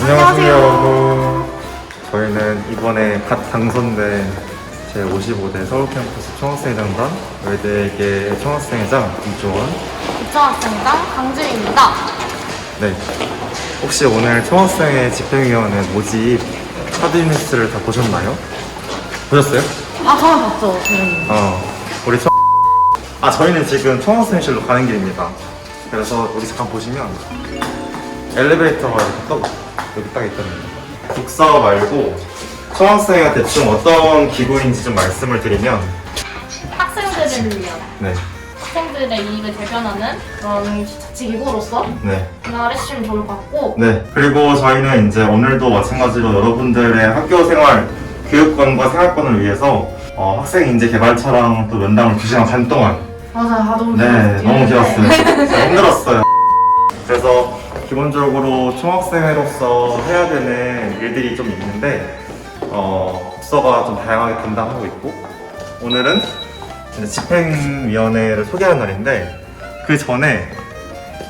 안녕하세요 여러분. 저희는 이번에 갓 당선된 제55대 서울캠퍼스 총학생회장단 외대계 총학생회장 이조원. 부천학생장 강주입니다. 네 혹시 오늘 총학생회 집행위원회 모집 카드 뉴스를 다 보셨나요? 보셨어요? 아, 저는 봤죠. 음. 어 우리 총... 아 저희는 지금 총학생회실로 가는 길입니다 그래서 여기 잠깐 보시면 엘리베이터가 이렇게 딱 여기 딱 있거든요 국사 말고 총학생회가 대충 어떤 기구인지 좀 말씀을 드리면 학생들을 위한 네, 학생들의 이익을 대변하는 그런 자치기구로서 네, 생각을 해주시면 좋을 것 같고 네. 그리고 저희는 이제 오늘도 마찬가지로 여러분들의 학교 생활, 교육권과 생활권을 위해서 어, 학생 인재 개발차랑 또 면담을 2시간 반 동안 맞아요. 아, 너무 네. 너무 길었어요. 진짜 힘들었어요. 그래서 기본적으로 총학생회로서 해야 되는 일들이 좀 있는데 어, 국서가 좀 다양하게 담당하고 있고 오늘은 이제 집행위원회를 소개하는 날인데 그 전에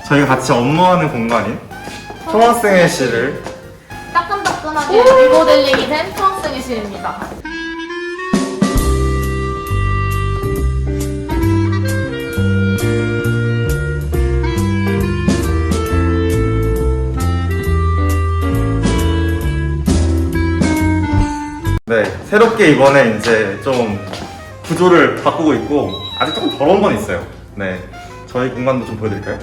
저희가 같이 업무하는 공간인 총학생회 실을 따끈따끈하게 리모델링이 된 총학생회 실입니다. 네, 새롭게 이번에 이제 좀 구조를 바꾸고 있고 아직 조금 더러운 건 있어요. 네, 저희 공간도 좀 보여드릴까요?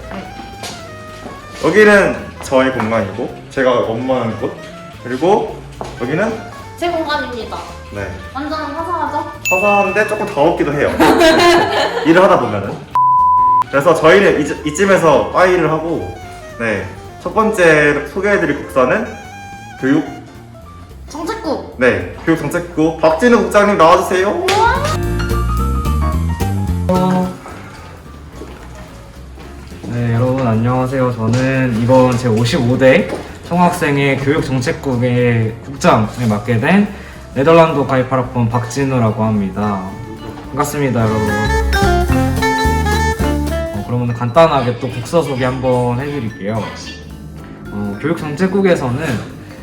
여기는 저희 공간이고 제가 업무하는 곳 그리고 여기는 제 공간입니다. 네 완전 화사하죠? 화사한데 조금 더럽기도 해요. 네, 일을 하다 보면은 그래서 저희는 이, 이쯤에서 파이를 하고 네 첫 번째 소개해드릴 국사는 교육 정책국 네 교육정책국 박진우 국장님 나와주세요. 네, 여러분 안녕하세요. 저는 이번 제 55대 총학생회 교육정책국의 국장을 맡게 된 네덜란드 가입학번 박진우라고 합니다. 반갑습니다, 여러분. 어, 그러면 간단하게 또 국서 소개 한번 해드릴게요. 어, 교육정책국에서는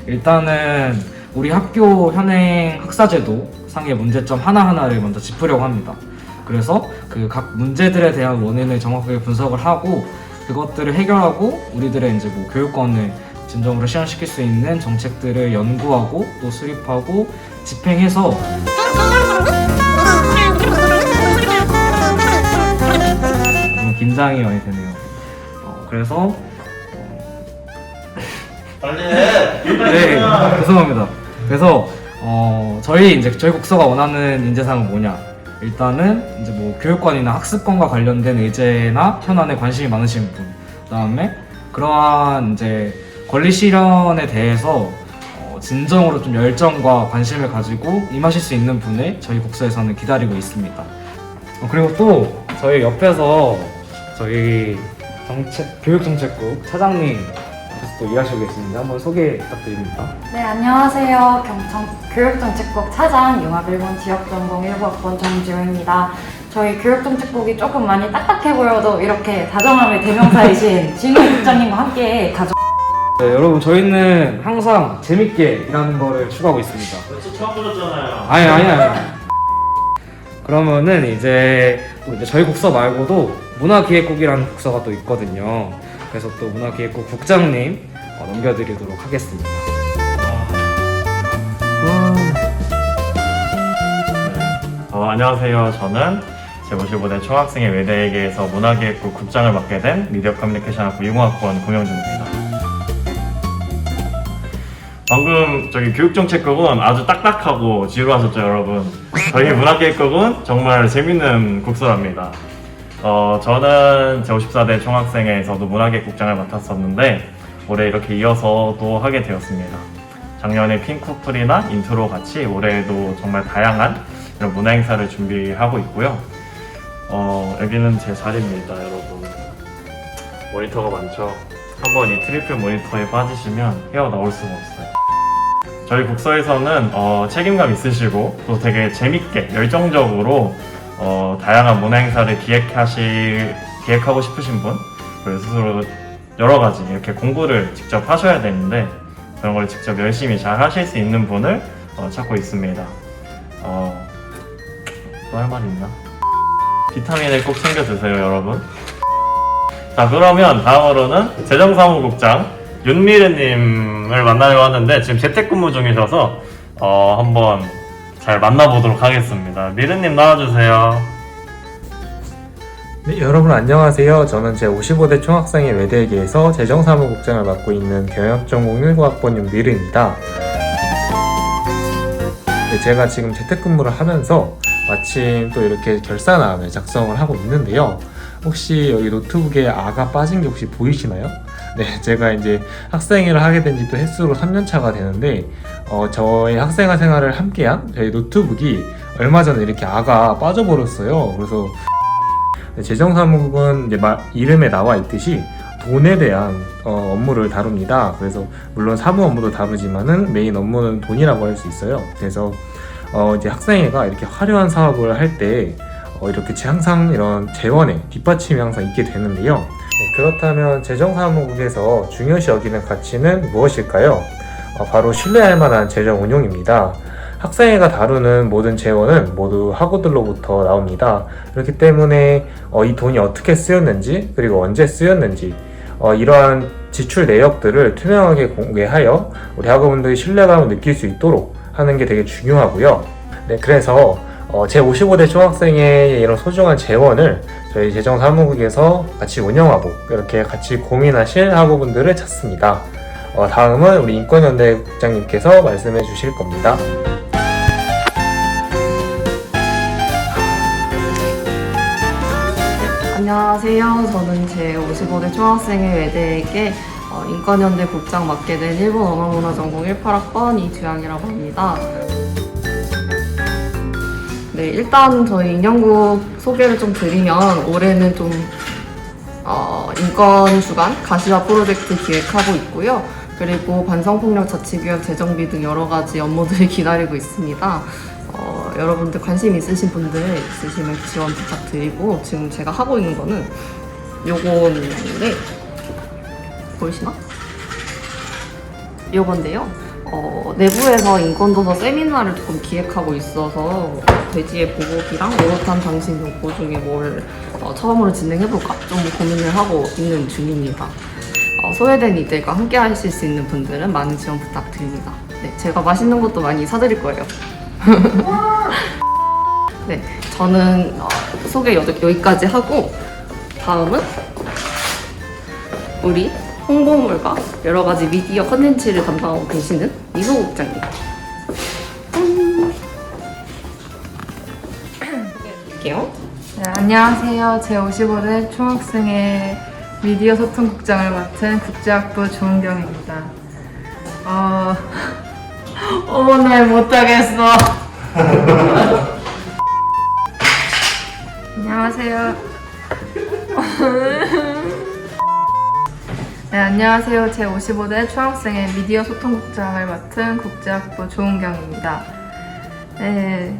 일단은 우리 학교 현행 학사제도 상의 문제점 하나하나를 먼저 짚으려고 합니다. 그래서 그 각 문제들에 대한 원인을 정확하게 분석을 하고 그것들을 해결하고 우리들의 이제 뭐 교육권을 진정으로 실현시킬 수 있는 정책들을 연구하고 또 수립하고 집행해서 좀 긴장이 많이 되네요. 어, 그래서 빨리 해. 네, 죄송합니다. 그래서 어, 저희 이제 저희 국서가 원하는 인재상은 뭐냐? 일단은 이제 뭐 교육권이나 학습권과 관련된 의제나 현안에 관심이 많으신 분, 그다음에 그러한 이제 권리 실현에 대해서 어, 진정으로 좀 열정과 관심을 가지고 임하실 수 있는 분을 저희 국서에서는 기다리고 있습니다. 어, 그리고 또 저희 옆에서 저희 정책 교육정책국 차장님께서 또 일하시고 계시는데 한번 소개 부탁드립니다. 네, 안녕하세요. 경청 교육정책국 차장 융합일본 지역전공 1부학번 정지호입니다. 저희 교육정책국이 조금 많이 딱딱해 보여도 이렇게 다정함의 대명사이신 진우 국장님과 함께 가족 네, 여러분 저희는 항상 재밌게 일하는 거를 추구하고 있습니다. 벌써 처음 들었잖아요. 아니 아니 아니. 그러면은 이제 또 이제 저희 국서 말고도 문화기획국이라는 국서가 또 있거든요. 그래서 또 문화기획국 국장님 어, 넘겨드리도록 하겠습니다. 어, 안녕하세요. 저는 제55대 총학생회 외대에게에서 문화기획국 국장을 맡게 된 미디어 커뮤니케이션학부 융합학번 공영준입니다. 방금 저기 교육정책국은 아주 딱딱하고 지루하셨죠, 여러분? 저희 문화기획국은 정말 재밌는 국서랍니다. 어, 저는 제54대 총학생회에서도 문화기획국장을 맡았었는데 올해 이렇게 이어서 또 하게 되었습니다. 작년에 핑크풀이나 인트로 같이 올해에도 정말 다양한 이런 문화 행사를 준비하고 있고요. 어, 여기는 제 자리입니다, 여러분. 모니터가 많죠. 한번 이 트리플 모니터에 빠지시면 헤어 나올 수가 없어요. 저희 국서에서는 어, 책임감 있으시고 또 되게 재밌게 열정적으로 어, 다양한 문화 행사를 기획하실 기획하고 싶으신 분 그리고 스스로 여러 가지 이렇게 공부를 직접 하셔야 되는데 그런 걸 직접 열심히 잘 하실 수 있는 분을 어, 찾고 있습니다. 어, 또 할 말 있나? 비타민을 꼭 챙겨 드세요, 여러분. 자, 그러면 다음으로는 재정사무국장 윤미래님을 만나려고 하는데 지금 재택근무 중이셔서 어, 한번 잘 만나보도록 하겠습니다. 미르님 나와주세요. 네, 여러분 안녕하세요. 저는 제 55대 총학생회 외대기에서 재정사무국장을 맡고 있는 경영전공 19학번 윤미르입니다. 네, 제가 지금 재택근무를 하면서 마침 또 이렇게 결산안을 작성을 하고 있는데요. 혹시 여기 노트북에 아가 빠진 게 혹시 보이시나요? 네, 제가 이제 학생회를 하게 된 지 또 횟수로 3년 차가 되는데, 어, 저의 학생회 생활을 함께한 저희 노트북이 얼마 전에 이렇게 아가 빠져버렸어요. 그래서 네, 재정사무국은 이제 마- 이름에 나와 있듯이 돈에 대한 어, 업무를 다룹니다. 그래서 물론 사무 업무도 다루지만은 메인 업무는 돈이라고 할 수 있어요. 그래서 어, 이제 학생회가 이렇게 화려한 사업을 할때 어, 이렇게 제- 항상 이런 재원의 뒷받침이 항상 있게 되는데요. 네, 그렇다면 재정사무국에서 중요시 여기는 가치는 무엇일까요? 어, 바로 신뢰할 만한 재정 운용입니다. 학생회가 다루는 모든 재원은 모두 학우들로부터 나옵니다. 그렇기 때문에 어, 이 돈이 어떻게 쓰였는지 그리고 언제 쓰였는지 어, 이러한 지출 내역들을 투명하게 공개하여 우리 학우분들이 신뢰감을 느낄 수 있도록 하는 게 되게 중요하고요. 네, 그래서 어, 제 55대 중학생의 이런 소중한 재원을 저희 재정사무국에서 같이 운영하고 이렇게 같이 고민하실 학우분들을 찾습니다. 어, 다음은 우리 인권연대 국장님께서 말씀해 주실 겁니다. 안녕하세요. 저는 제 55대 중학생회 외대에게 어, 인권연대 국장 맡게 된 일본 언어문화 전공 18학번 이주양이라고 합니다. 네, 일단 저희 인형국 소개를 좀 드리면 올해는 좀 어, 인권 주간 가시화 프로젝트 기획하고 있고요. 그리고 반성폭력 자치규약 재정비 등 여러 가지 업무들이 기다리고 있습니다. 어, 여러분들 관심 있으신 분들 있으시면 지원 부탁드리고 지금 제가 하고 있는 거는 요건데 보이시나? 요건데요. 어, 내부에서 인권도서 세미나를 조금 기획하고 있어서 돼지의 보복이랑 오롯한 당신 욕구 중에 뭘 어, 처음으로 진행해볼까 좀 고민을 하고 있는 중입니다. 어, 소외된 이들과 함께 하실 수 있는 분들은 많은 지원 부탁드립니다. 네, 제가 맛있는 것도 많이 사드릴 거예요. 네, 저는 어, 소개 여, 여기까지 하고 다음은 우리 홍보물과 여러 가지 미디어 컨텐츠를 담당하고 계시는 미소 국장님. 할게요. 네, 안녕하세요. 제 55대 총학생회 미디어 소통국장을 맡은 국제학부 조은경입니다. 어, 어머, 날 못하겠어. 안녕하세요. 네, 안녕하세요. 제 55대 총학생회 미디어 소통국장을 맡은 국제학부 조은경입니다. 네,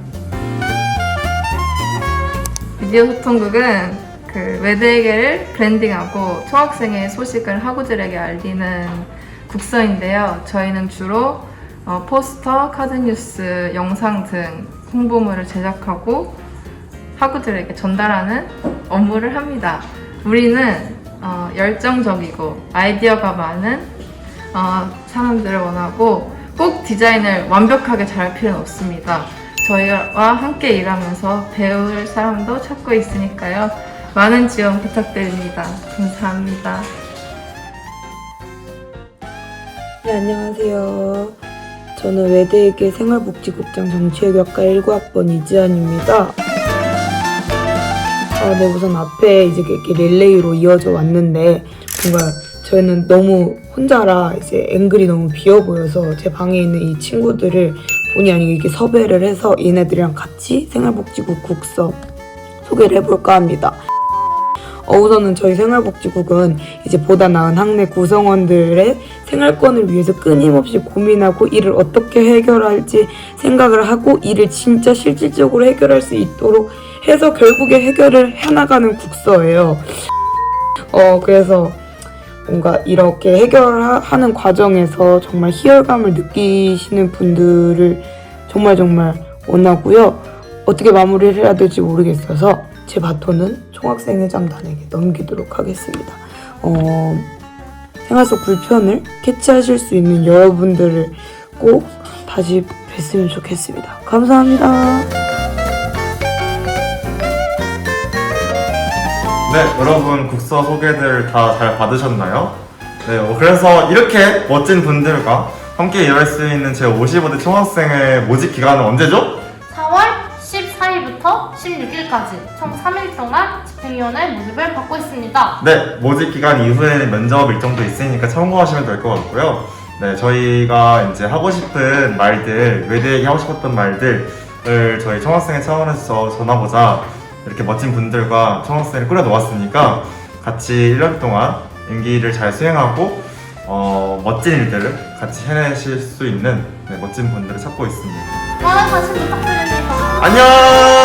미디어 소통국은 그 외대계를 브랜딩하고 총학생의 소식을 학우들에게 알리는 국서인데요. 저희는 주로 어, 포스터, 카드뉴스, 영상 등 홍보물을 제작하고 학우들에게 전달하는 업무를 합니다. 우리는 어, 열정적이고 아이디어가 많은 어, 사람들을 원하고 꼭 디자인을 완벽하게 잘할 필요는 없습니다. 저희와 함께 일하면서 배울 사람도 찾고 있으니까요. 많은 지원 부탁드립니다. 감사합니다. 네, 안녕하세요. 저는 외대에게 생활복지국장 정치외교학과 19학번 이지연입니다. 아, 네, 우선 앞에 이제 이렇게 릴레이로 이어져 왔는데, 뭔가 저희는 너무 혼자라 이제 앵글이 너무 비어 보여서 제 방에 있는 이 친구들을 본의 아니게 이렇게 섭외를 해서 얘네들이랑 같이 생활복지국 국서 소개를 해볼까 합니다. 어, 어, 우선은 저희 생활복지국은 이제 보다 나은 학내 구성원들의 생활권을 위해서 끊임없이 고민하고 이를 어떻게 해결할지 생각을 하고 이를 진짜 실질적으로 해결할 수 있도록 해서 결국에 해결을 해나가는 국서예요. 어, 그래서 뭔가 이렇게 해결하는 과정에서 정말 희열감을 느끼시는 분들을 정말 정말 원하고요. 어떻게 마무리를 해야 될지 모르겠어서 제 바톤은 총학생회장단에게 넘기도록 하겠습니다. 어, 생활 속 불편을 캐치하실 수 있는 여러분들을 꼭 다시 뵀으면 좋겠습니다. 감사합니다. 네, 여러분 국서 소개들 다 잘 받으셨나요? 네, 어, 그래서 이렇게 멋진 분들과 함께 일할 수 있는 제 55대 총학생의 모집 기간은 언제죠? 4월 14일부터 16일까지 총 3일 동안 집행위원회 모집을 받고 있습니다. 네, 모집 기간 이후에는 면접 일정도 있으니까 참고하시면 될 것 같고요. 네, 저희가 이제 하고 싶은 말들, 외대에게 하고 싶었던 말들을 저희 총학생회 차원에서 전하고자 이렇게 멋진 분들과 총학생을 꾸려놓았으니까 같이 1년 동안 임기를 잘 수행하고 어, 멋진 일들을 같이 해내실 수 있는 네, 멋진 분들을 찾고 있습니다. 많은 관심 부탁드립니다. 안녕!